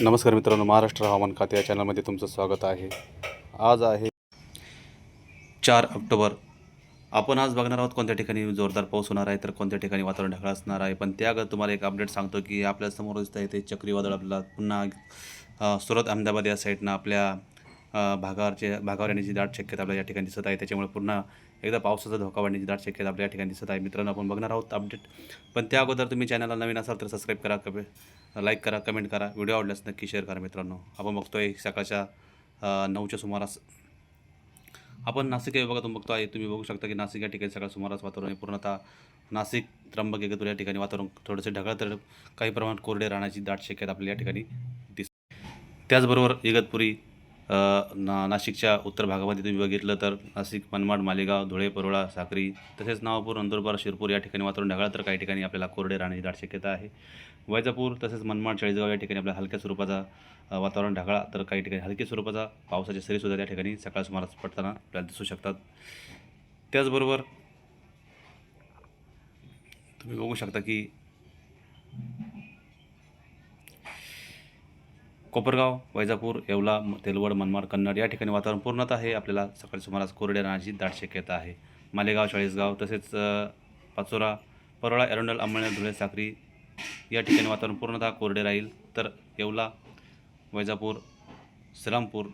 नमस्कार मित्रांनो महाराष्ट्र हवामान खाते या चॅनलमध्ये तुमचं स्वागत आहे. आज आहे चार ऑक्टोबर. आपण आज बघणार आहोत कोणत्या ठिकाणी जोरदार पाऊस होणार आहे तर कोणत्या ठिकाणी वातावरण ढगाळ असणार आहे. पण त्यागत तुम्हाला एक अपडेट सांगतो की आपल्यासमोर दिसत आहे ते चक्रीवादळ आपल्याला पुन्हा सुरत अहमदाबाद या साईडनं आपल्या भागावरचे भागावर येण्याची दाट शक्यता आपल्याला या ठिकाणी दिसत आहे. त्याच्यामुळे पुन्हा एकदा पावसाचा धोका वाढण्याची दाट शक्यता आपल्या ठिकाणी दिसत आहे. मित्रांनो आपण बघणार आहोत अपडेट. पण त्या अगोदर तुम्ही चॅनलला नवीन असाल तर सबस्क्राईब करा कमे लाईक करा कमेंट करा. व्हिडिओ आवडल्यास नक्की शेअर करा मित्रांनो. आपण बघतोय सकाळच्या नऊच्या सुमारास आपण नाशिक या विभागातून बघतो आहे तुम्ही बघू शकता की नाशिक या ठिकाणी सकाळ सुमारास वातावरण आहे. पूर्णतः नाशिक त्र्यंबक एकत्र या ठिकाणी वातावरण थोडंसं ढगाळ तर काही प्रमाणात कोरडे राहण्याची दाट शक्यता आपल्याला या ठिकाणी दिस त्याचबरोबर इगतपुरी ना नाशिकच्या उत्तर भागामध्ये तुम्ही बघितलं तर नाशिक मनमाड मालेगाव धुळे परोळा साक्री तसेच नावापूर नंदुरबार शिरपूर या ठिकाणी वातावरण ढगाळ तर काही ठिकाणी आपल्याला कोरडे राहण्याची दाट शक्यता आहे. वैजापूर तसेच मनमाड चाळीसगाव या ठिकाणी आपल्या हलक्या स्वरूपाचा वातावरण ढगाळ तर काही ठिकाणी हलक्या स्वरूपाचा पावसाच्या सरीसुद्धा त्या ठिकाणी सकाळ सुमारास पडताना आपल्याला दिसू शकतात. त्याचबरोबर तुम्ही बघू शकता की कोपरगाव वैजापूर येवला तेलवड मनमाड कन्नड या ठिकाणी वातावरण पूर्णतः हे आपल्याला सकाळी सुमारास कोरडे राहण्याची दाट शक्यता आहे. मालेगाव चाळीसगाव तसेच पाचोरा परोळा एरंडल अंमळनेर धुळे साक्री या ठिकाणी वातावरण पूर्णतः कोरडे राहील. तर येवला वैजापूर श्रीरामपूर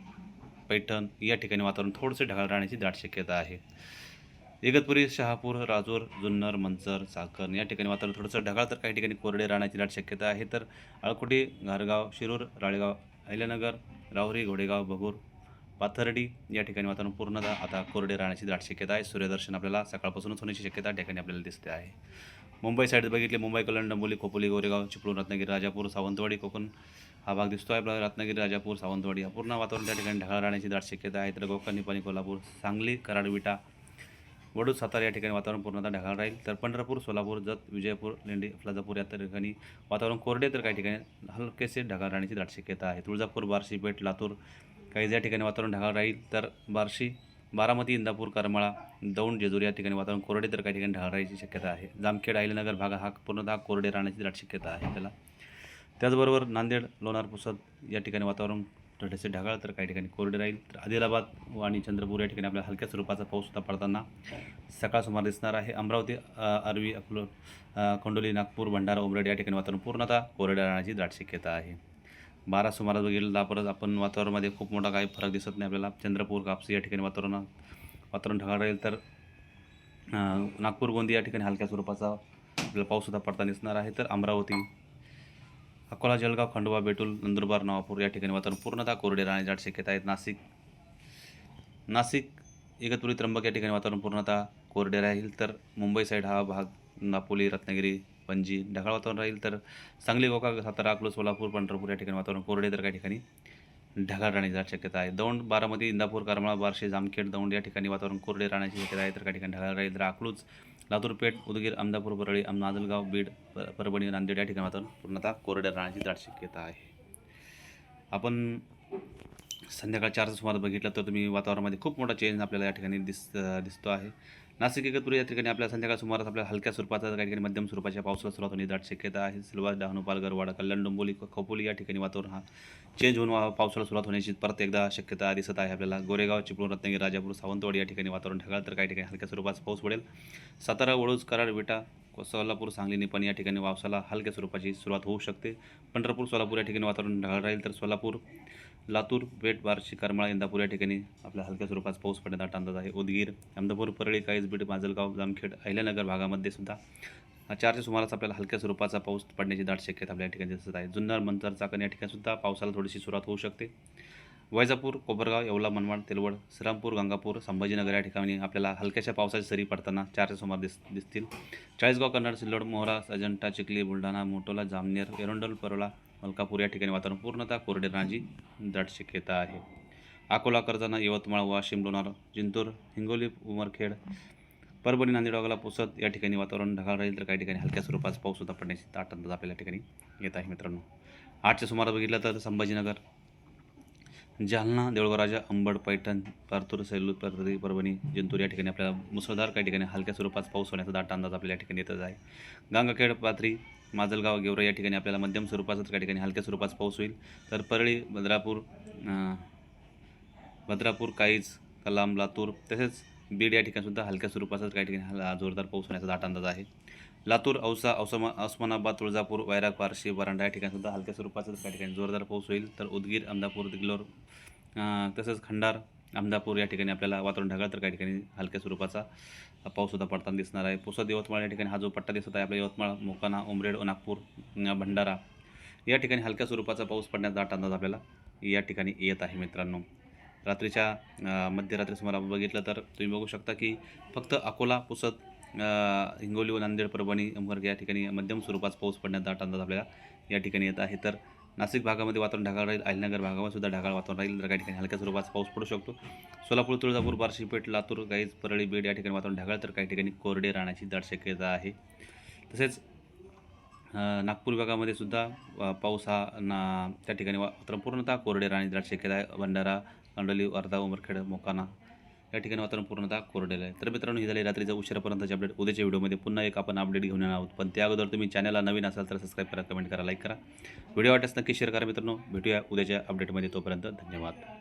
पैठण या ठिकाणी वातावरण थोडंसं ढगाळ राहण्याची दाट शक्यता आहे. इगतपुरी शहापूर राजूर जुन्नर मंचर चाकण या ठिकाणी वातावरण थोडंसं ढगाळ तर काही ठिकाणी कोरडे राहण्याची दाट शक्यता आहे. तर अळकुटी घारगाव शिरूर राळेगाव अहिल्यानगर राहुरी घोडेगाव भगूर पाथर्डी या ठिकाणी वातावरण पूर्णतः आता कोरडे राहण्याची दाट शक्यता आहे. सूर्यदर्शन आपल्याला सकाळपासूनच होण्याची शक्यता ठिकाणी आपल्याला दिसते आहे. मुंबई साईड बघितले मुंबई कल्याण डंबोली खोपोली गोरेगाव चिपळूण रत्नागिरी राजापूर सावंतवाडी कोकण हा भाग दिसतो आहे आपल्याला रत्नागिरी राजापूर सावंतवाडी हा पूर्ण वातावरण त्या ठिकाणी ढगाळ राहण्याची दाट शक्यता आहे. तर गोकर्णी पाणी कोल्हापूर सांगली कराडविटा वडूद सातारा या ठिकाणी वातावरण पूर्णतः ढगाळ राहील. तर पंढरपूर सोलापूर जत विजयपूर लेंडी फलाजापूर या ठिकाणी वातावरण कोरडे तर काही ठिकाणी हलकेसे ढगाळ राहण्याची दाट शक्यता आहे तुळजापूर बार्शी पेठ लातूर काही या ठिकाणी वातावरण ढगाळ राहील तर बार्शी बारामती इंदापूर करमाळा दौंड जेजूर या ठिकाणी वातावरण कोरडे तर काही ठिकाणी ढगाळ राहायची शक्यता आहे. जामखेड आईलनगर भाग हा पूर्णतः कोरडे राहण्याची दाट शक्यता आहे त्याला त्याचबरोबर नांदेड लोणार पुसद या ठिकाणी वातावरण थोडेसे ढगाळ तर काही ठिकाणी कोरडे राहील. तर आदिलाबाद व आणि चंद्रपूर या ठिकाणी आपल्या हलक्या स्वरूपाचा पाऊस सुद्धा पडताना सकाळ सुमार दिसणार आहे. अमरावती अरवी अकलो अ, नागपूर भंडारा उमरेड या ठिकाणी वातावरण पूर्णतः कोरड्या राहण्याची दाट शक्यता आहे. बारा सुमारास बघितलं परत आपण वातावरणामध्ये खूप मोठा काही फरक दिसत नाही आपल्याला. चंद्रपूर कापसी या ठिकाणी वातावरण वातावरण ढगाळ राहील तर नागपूर गोंदी या ठिकाणी हलक्या स्वरूपाचा आपल्याला पाऊससुद्धा पडताना दिसणार आहे. तर अमरावती अकोला जलगाव खंडोबा बेटूल नंदुरबार नवापूर या ठिकाणी वातावरण पूर्णतः कोरडे राहण्याची दाट शक्यता आहेत. नाशिक नाशिक इगतपुरी त्र्यंबक या ठिकाणी वातावरण पूर्णतः कोरडे राहील तर मुंबई साईड हा भाग नापोली रत्नागिरी पणजी ढगाळ वातावरण राहील तर सांगली गोका सातारा अकलूज सोलापूर पंढरपूर या ठिकाणी वातावरण कोरडे तर काही ठिकाणी ढगाळ राहण्याची शक्यता आहे. दौंड बारामती इंदापूर करमाळा बार्शी जामखेड दौंड या ठिकाणी वातावरण कोरडे राहण्याची शक्यता आहे. तर काही ठिकाणी ढगाळ राहील तर अकलूज लातूर पेठ उदगीर अहमदापूर परळी अम- नांदलगाव बीड परभणी नांदेड या ठिकाणी वातावरण पूर्णतः कोरडे राहण्याची दाट शक्यता आहे. आपण संध्याकाळ चारचा सुमार बघितलं तर तुम्ही वातावरणामध्ये खूप मोठा चेंज आपल्याला या ठिकाणी दिस दिसतो आहे. नाशिक इगतपुरी या ठिकाणी आपल्या संध्याकाळ सुमारास आपल्या हलक्या स्वरूपाचा काही ठिकाणी मध्यम स्वरूपाच्या पावसाला सुरुवात होण्याची दाट शक्यता आहे. सिलवास डहाणू पालघर वाडा कल्याण डोंबोली खोपोली या ठिकाणी वातावरण हा चेंज होऊन वा- पावसाला सुरुवात होण्याची परत एकदा शक्यता दिसत आहे आपल्याला. गोरेगाव चिपळूण रत्नागिरी राजापूर सावंतवाडी या ठिकाणी वातावरण ढगाळ तर काही ठिकाणी हलक्या स्वरूपाचा पाऊस पडेल. सातारा वडूज कराड विटा सोलापूर सांगली निपाणी या ठिकाणी पावसाला हलक्या स्वरूपाची सुरुवात होऊ शकते. पंढरपूर सोलापूर या ठिकाणी वातावरण ढगाळ राहील तर सोलापूर लातूर बेट बार्शी करमाळा इंदापूर या ठिकाणी आपल्या हलक्या स्वरूपात पाऊस पडण्याचा अंदाज आहे. उदगीर अहमदापूर परळी काळीज बीड माजलगाव जामखेड अहिल्यानगर भागामध्ये सुद्धा चारच्या सुमारास आपल्याला हलक्या स्वरूपाचा पाऊस पडण्याची दाट शक्यता आपल्या या ठिकाणी दिसत आहे. जुन्नर मंतर चाकण या ठिकाणीसुद्धा पावसाला थोडीशी सुरुवात होऊ शकते. वैजापूर कोपरगाव येवला मनमाड तेलवड श्रीरामपूर गंगापूर संभाजीनगर या ठिकाणी आपल्याला हलक्याशा पावसाची सरी पडताना चारच्या सुमार दिस दिसतील. चाळीसगाव कन्नड सिल्लोड मोहरा अजंठा चिखली बुलढाणा मोटोला जामनेर एरोंडल परोला मलकापूर या ठिकाणी वातावरण पूर्णतः कोरडे रांजी दाट शक्यता आहे. अकोला कर्जाना यवतमाळ वाशिम लोणार जिंतूर हिंगोली उमरखेड परभणी नांदेड वागला पुसद या ठिकाणी वातावरण ढगाळ राहील तर काही ठिकाणी हलक्या स्वरूपात पाऊससुद्धा पडण्याची दाट अंदाज आपल्याला ठिकाणी येत आहे मित्रांनो. आठच्या सुमारास बघितलं तर संभाजीनगर जालना देऊळगाव अंबड पैठण पारतूर सैलू परतरी परभणी जिंतूर या ठिकाणी आपल्याला मुसळधार काही ठिकाणी हलक्या स्वरूपात पाऊस होण्याचा दाट अंदाज आपल्याला या ठिकाणी येतच आहे. गंगाखेड पाथरी माजलगाव गेवरा या ठिकाणी आपल्याला मध्यम स्वरूपाचा तर काही ठिकाणी हलक्या स्वरूपाचा पाऊस होईल. तर परळी बद्रापूर भद्रापूर काईज कलाम लातूर तसेच बीड या ठिकाणीसुद्धा हलक्या स्वरूपाचा काही ठिकाणी जोरदार पाऊस होण्याचा दाट अंदाज आहे. लातूर औसा औसमा उस्मानाबाद तुळजापूर वैराग पारशी वरांडा या ठिकाणीसुद्धा हलक्या स्वरूपाचा काही ठिकाणी जोरदार पाऊस होईल. तर उदगीर अमदापूर दिग्लोर तसंच खंडार अहमदापूर या ठिकाणी आपल्याला वातावरण ढगाळ तर काही ठिकाणी हलक्या स्वरूपाचा पाऊससुद्धा पडताना दिसणार आहे. पुसद यवतमाळ या ठिकाणी हा जो पट्टा दिसत आहे आपल्या यवतमाळ मोकाना उमरेड नागपूर भंडारा या ठिकाणी हलक्या स्वरूपाचा पाऊस पडण्याचा दाट अंदाज आपल्याला या ठिकाणी येत आहे मित्रांनो. रात्रीच्या मध्यरात्री सुमारास बघितलं तर तुम्ही बघू शकता की फक्त अकोला पुसद हिंगोली व नांदेड परभणी उमरग या ठिकाणी मध्यम स्वरूपाचा पाऊस पडण्याचा दाट अंदाज आपल्याला या ठिकाणी येत आहे. तर नाशिक भागामध्ये वातावरण ढगाळ राहील. अहिलनगर भागामध्ये सुद्धा ढगाळ वातावरण राहील. तर काही ठिकाणी हलक्या स्वरूपाचा पाऊस पडू शकतो. सोलापूर तुळजापूर बार्शी पेठ लातूर गाईज परळी बीड या ठिकाणी वातावरण ढगाळ तर काही ठिकाणी कोरडे राहण्याची दाट शक्यता आहे. तसेच नागपूर विभागामध्ये सुद्धा पाऊस हा ना त्या ठिकाणी वातावरण पूर्णतः कोरडे राहण्याची दाट शक्यता आहे. भंडारा अंडोली वर्धा उमरखेड मोकाना या ठिकाणी वातावरण पूर्णतः कोरडेलं आहे. तर मित्रांनो ही झाली रात्रीचा उशिरापर्यंतची अपडेट उद्याच्या व्हिडिओमध्ये पुन्हा एक आपण अपडेट घेऊन येणार आहोत. पण त्या अगोदर तुम्ही चॅनलला नवीन असाल तर सबस्क्राईब करा कमेंट करा लाईक करा. व्हिडिओ वाटल्यास नक्की शेअर करा मित्रांनो. भेटूया उद्याच्या अपडेटमध्ये तोपर्यंत धन्यवाद.